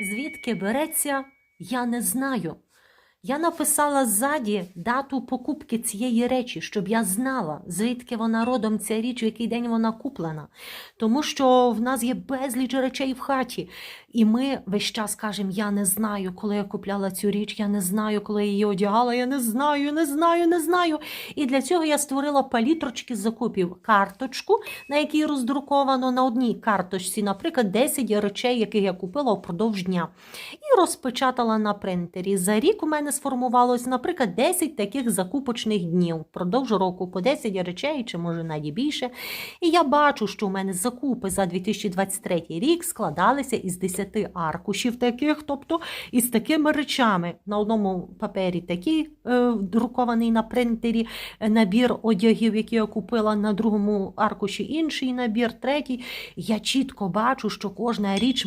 Звідки береться, я не знаю. Я написала ззаді дату покупки цієї речі, щоб я знала, звідки вона родом ця річ, в який день вона куплена. Тому що в нас є безліч речей в хаті. І ми весь час кажемо: я не знаю, коли я купляла цю річ, я не знаю, коли я її одягала, я не знаю, не знаю, не знаю. І для цього я створила палітрочки закупів, карточку, на якій роздруковано на одній карточці, наприклад, 10 речей, яких я купила впродовж дня. І розпечатала на принтері. За рік у мене сформувалось, наприклад, 10 таких закупочних днів впродовж року, по 10 речей, чи може навіть більше. І я бачу, що у мене закупи за 2023 рік складалися із 10 аркушів таких, тобто із такими речами. На одному папері такий е, друкований на принтері е, набір одягів, які я купила, на другому аркуші інший набір, третій. Я чітко бачу, що кожна річ